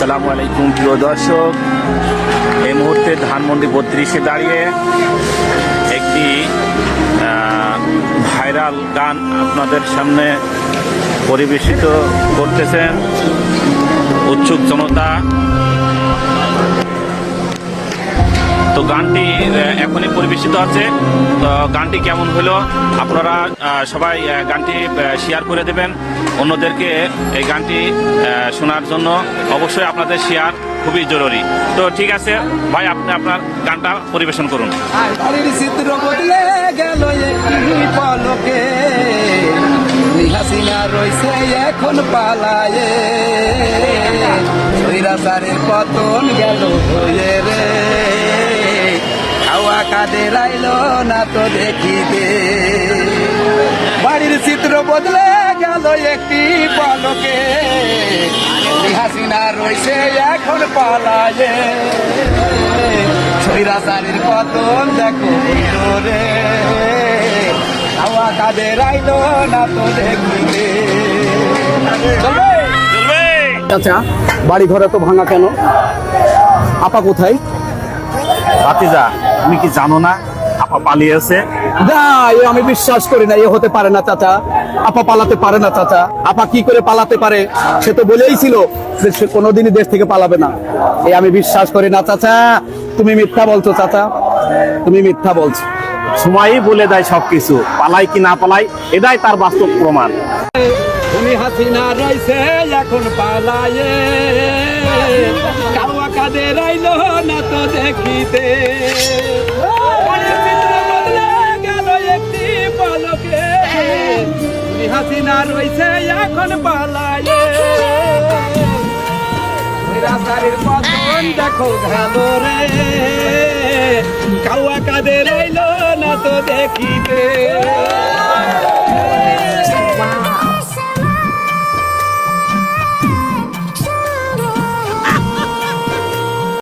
আসসালামু আলাইকুম, প্রিয় দর্শক। এই মুহূর্তে ধানমন্ডি বত্রিশে দাঁড়িয়ে একটি ভাইরাল গান আপনাদের সামনে পরিবেশিত করতেছেন। উৎসুক জনতা। তো গানটি এখনই পরিবেশিত আছে। তো গানটি কেমন হলো? আপনারা সবাই গানটি শেয়ার করে দেবেন। অন্যদেরকে এই গানটি শোনার জন্য অবশ্যই আপনাদের শেয়ার খুবই জরুরি। তো ঠিক আছে, ভাই, আপনি আপনার গানটা পরিবেশন করুন। হাসিনা রইছে এখন পালায়ে। সৈরাচারের পতন গেল হয়ে রে। হাওয়া কাদের আইল না তো দেখিতে বাড়ির চিত্র বদলে গেল একটি পলকে। হাসিনা রইছে এখন পালায়ে সৈরাচারের পতন দেখো রে হাওয়া কাদের আইলো না তো? চলবে? আচ্ছা বাড়ি ঘরে তো ভাঙা কেন? আপা কোথায়? ভাতিজা তুমি কি জানো না আপা পালিয়েছে না এ আমি বিশ্বাস করি না এ হতে পারে না চাচা। আপা পালাতে পারে না চাচা। আপা কি করে পালাতে পারে সে তো বলেই ছিল যে সে কোনোদিনই দেশ থেকে পালাবে না। এ আমি বিশ্বাস করি না চাচা। তুমি মিথ্যা বলছো চাচা। তুমি মিথ্যা বলছো। সময়ই বলে দেয় সবকিছু। পালাই কি না পালাই এটাই তার বাস্তব প্রমাণ। তুমি হাসিনা রইছে এখন পালায়ে। কাওয়া কাদের আইলো না তো দেখিতে। একটি পলকে। হাসিনা রইছে এখন পালায়ে। রাস্তার পতন দেখো ভালো রে। কাওয়া কাদের আইলো না তো দেখিতে।